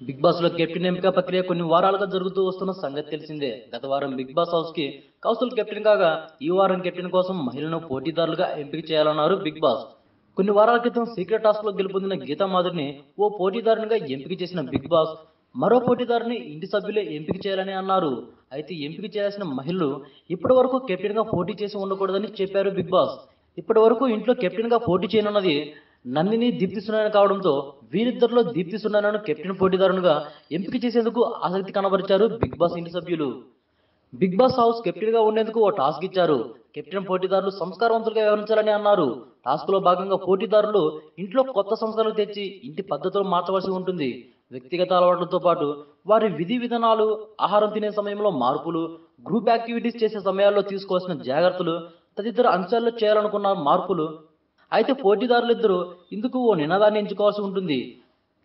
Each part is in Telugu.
బిగ్ బాస్లో కెప్టెన్ ఎంపిక ప్రక్రియ కొన్ని వారాలుగా జరుగుతూ వస్తున్న సంగతి తెలిసిందే. గత వారం బిగ్ బాస్ హౌస్కి కౌశల్ కెప్టెన్ కాగా ఈ వారం కెప్టెన్ కోసం మహిళలను పోటీదారులుగా ఎంపిక చేయాలన్నారు బిగ్ బాస్. కొన్ని వారాల క్రితం సీక్రెట్ టాస్క్లో గెలుపొందిన గీతా మాధురిని ఓ పోటీదారునిగా ఎంపిక చేసిన బిగ్ బాస్ మరో పోటీదారుని ఇంటి సభ్యులే ఎంపిక చేయాలని అన్నారు. అయితే ఎంపిక చేయాల్సిన మహిళలు ఇప్పటి వరకు కెప్టెన్గా పోటీ చేసి ఉండకూడదని చెప్పారు బిగ్ బాస్. ఇప్పటి వరకు ఇంట్లో కెప్టెన్గా పోటీ చేయనున్నది నందిని దీప్తి సునాయన కావడంతో వీరిద్దరిలో దీప్తి సునాయనను కెప్టెన్ పోటీదారునిగా ఎంపిక చేసేందుకు ఆసక్తి కనబరిచారు బిగ్ బాస్ ఇంటి సభ్యులు. బిగ్ బాస్ హౌస్ కెప్టెన్గా ఉండేందుకు ఓ టాస్క్ ఇచ్చారు. కెప్టెన్ పోటీదారులు సంస్కారవంతులుగా వ్యవహరించాలని అన్నారు. టాస్క్లో భాగంగా పోటీదారులు ఇంట్లో కొత్త సంస్కారాలు తెచ్చి ఇంటి పద్ధతులు మార్చవలసి ఉంటుంది. వ్యక్తిగత అలవాట్లతో పాటు వారి విధి విధానాలు ఆహారం తినే సమయంలో మార్పులు గ్రూప్ యాక్టివిటీస్ చేసే సమయాల్లో తీసుకోవాల్సిన జాగ్రత్తలు తదితర అంశాల్లో చేయాలనుకున్న మార్పులు. అయితే పోటీదారులిద్దరూ ఇందుకు ఓ నినాదాన్ని ఎంచుకోవాల్సి ఉంటుంది.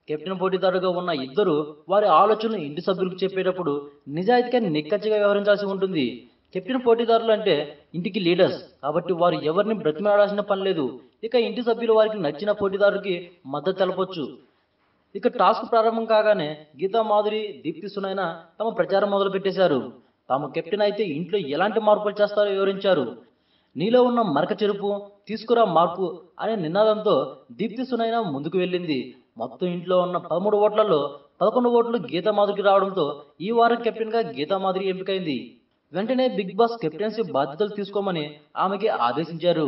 కెప్టెన్ పోటీదారుగా ఉన్న ఇద్దరు వారి ఆలోచనలు ఇంటి సభ్యులకు చెప్పేటప్పుడు నిజాయితీగా నిక్కచ్చిగా వ్యవహరించాల్సి ఉంటుంది. కెప్టెన్ పోటీదారులు అంటే ఇంటికి లీడర్స్. కాబట్టి వారు ఎవరిని బ్రతిమాడాల్సిన పని లేదు. ఇక ఇంటి సభ్యులు వారికి నచ్చిన పోటీదారుకి మద్దతు తెలపొచ్చు. ఇక టాస్క్ ప్రారంభం కాగానే గీతా మాధురి దీప్తి సునైన తమ ప్రచారం మొదలు పెట్టేశారు తాము కెప్టెన్ అయితే ఇంట్లో ఎలాంటి మార్పులు చేస్తారో వివరించారు. నీలో ఉన్న మరక చెరుపు తీసుకురా మార్పు అనే నినాదంతో దీప్తి సునైన ముందుకు వెళ్ళింది. మొత్తం ఇంట్లో ఉన్న పదమూడు ఓట్లలో పదకొండు ఓట్లు గీతా మాధురికి రావడంతో ఈ వారం కెప్టెన్గా గీతా మాధురి ఎంపికైంది. వెంటనే బిగ్ బాస్ కెప్టెన్సీ బాధ్యతలు తీసుకోమని ఆమెకి ఆదేశించారు.